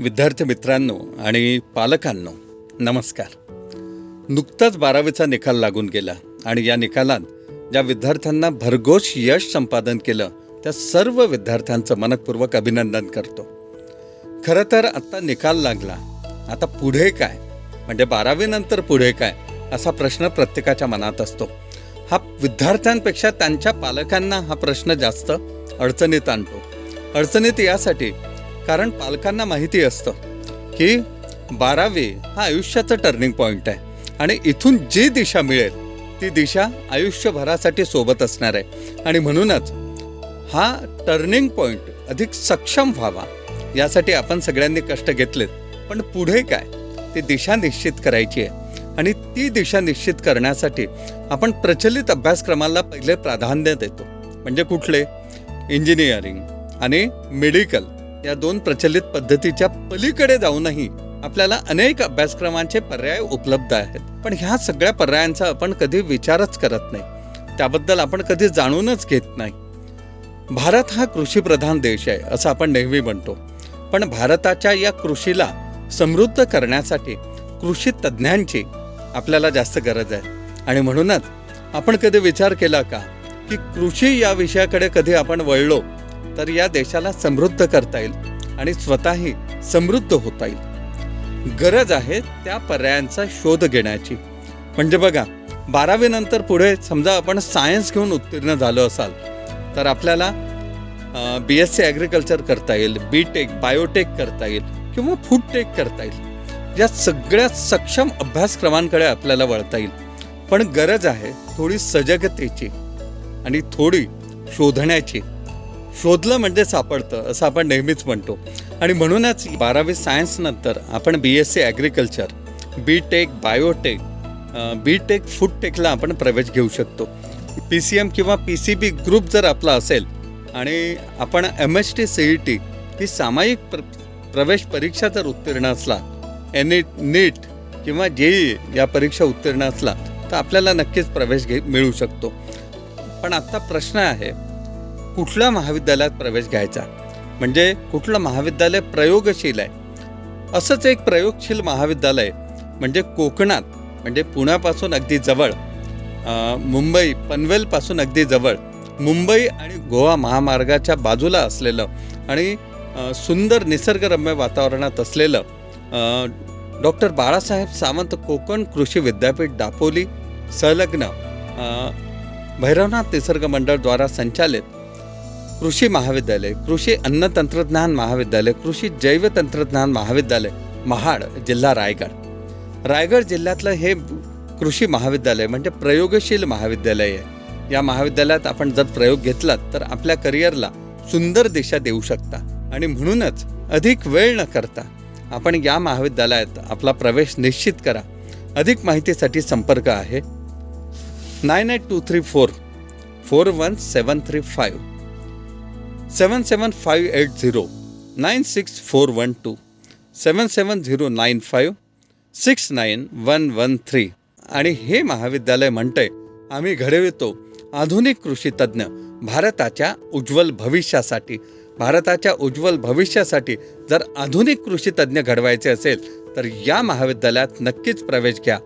विद्यार्थी मित्रांनो आणि पालकांनो नमस्कार. नुकताच बारावीचा निकाल लागून गेला आणि या निकालात ज्या विद्यार्थ्यांना भरघोष यश संपादन केलं त्या सर्व विद्यार्थ्यांचं मनपूर्वक अभिनंदन करतो. खरं तर आत्ता निकाल लागला. आता पुढे काय? म्हणजे बारावीनंतर पुढे काय? असा प्रश्न प्रत्येकाच्या मनात असतो. हा विद्यार्थ्यांपेक्षा त्यांच्या पालकांना हा प्रश्न जास्त अडचणीत आणतो. अडचणीत यासाठी कारण पालकांना माहिती असतं की बारावी हा आयुष्याचं टर्निंग पॉईंट आहे. आणि इथून जी दिशा मिळेल ती दिशा आयुष्यभरासाठी सोबत असणार आहे. आणि म्हणूनच हा टर्निंग पॉईंट अधिक सक्षम व्हावा यासाठी आपण सगळ्यांनी कष्ट घेतलेत. पण पुढे काय? ती दिशा निश्चित करायची आहे. आणि ती दिशा निश्चित करण्यासाठी आपण प्रचलित अभ्यासक्रमाला पहिले प्राधान्य देतो. म्हणजे कुठले? इंजिनिअरिंग आणि मेडिकल. या दोन प्रचलित पद्धतीच्या पलीकडे जाऊनही आपल्याला अनेक अभ्यासक्रमांचे पर्याय उपलब्ध आहेत. पण ह्या सगळ्या पर्यायांचा आपण कधी विचारच करत नाही. त्याबद्दल आपण कधी जाणूनच घेत नाही. भारत हा कृषीप्रधान देश आहे असं आपण नेहमी म्हणतो. पण भारताच्या या कृषीला समृद्ध करण्यासाठी कृषी तज्ज्ञांची आपल्याला जास्त गरज आहे. आणि म्हणूनच आपण कधी विचार केला का की कृषी या विषयाकडे कधी आपण वळलो तर या देशाला समृद्ध करता येईल आणि स्वतःही समृद्ध होता येईल. गरज आहे त्या पर्यायांचा शोध घेण्याची. म्हणजे बघा बारावीनंतर पुढे समजा आपण सायन्स घेऊन उत्तीर्ण झालो असाल तर आपल्याला बी एस सी ॲग्रिकल्चर करता येईल बी टेक बायोटेक करता येईल किंवा फूड टेक करता येईल. या सगळ्या सक्षम अभ्यासक्रमांकडे आपल्याला वळता येईल. पण गरज आहे थोडी सजगतेची आणि थोडी शोधण्याची. शोधलं म्हणजे सापडतं असं आपण नेहमीच म्हणतो. आणि म्हणूनच बारावी सायन्सनंतर आपण B S C agriculture B tech biotech B tech food टेकला आपण प्रवेश घेऊ शकतो. पी सी एम किंवा पी सी बी ग्रुप जर आपला असेल आणि आपण M S T C E T ही सामायिक प्र प्रवेश परीक्षा जर उत्तीर्ण असला एन इट नीट किंवा जेई या परीक्षा उत्तीर्ण असला तर आपल्याला नक्कीच प्रवेश घे मिळू शकतो. पण आत्ता प्रश्न आहे कुठल्या महाविद्यालयात प्रवेश घ्यायचा? म्हणजे कुठलं महाविद्यालय प्रयोगशील आहे? असंच एक प्रयोगशील महाविद्यालय म्हणजे कोकणात म्हणजे पुण्यापासून अगदी जवळ मुंबई पनवेलपासून अगदी जवळ मुंबई आणि गोवा महामार्गाच्या बाजूला असलेलं आणि सुंदर निसर्गरम्य वातावरणात असलेलं डॉक्टर बाळासाहेब सावंत कोकण कृषी विद्यापीठ दापोली संलग्न भैरवनाथ निसर्ग मंडळद्वारा संचालित कृषी महाविद्यालय कृषी अन्न तंत्रज्ञान महाविद्यालय कृषी जैव तंत्रज्ञान महाविद्यालय महाड जिल्हा रायगड. रायगड जिल्ह्यातलं हे कृषी महाविद्यालय म्हणजे प्रयोगशील महाविद्यालय आहे. या महाविद्यालयात आपण जर प्रयोग घेतलात तर आपल्या करिअरला सुंदर दिशा देऊ शकता आणि म्हणूनच अधिक वेळ न करता आपण या महाविद्यालयात आपला प्रवेश निश्चित करा. अधिक माहितीसाठी संपर्क आहे. Nine eight two three four four one seven three five. Seven seven five eight zero nine six four one two seven seven zero nine five six nine one one three आणि हे महाविद्यालय म्हणतंय आम्ही घडवितो आधुनिक कृषी तज्ज्ञ भारताच्या उज्ज्वल भविष्यासाठी. भारताच्या उज्ज्वल भविष्यासाठी जर आधुनिक कृषी तज्ज्ञ घडवायचे असेल तर या महाविद्यालयात नक्कीच प्रवेश घ्या.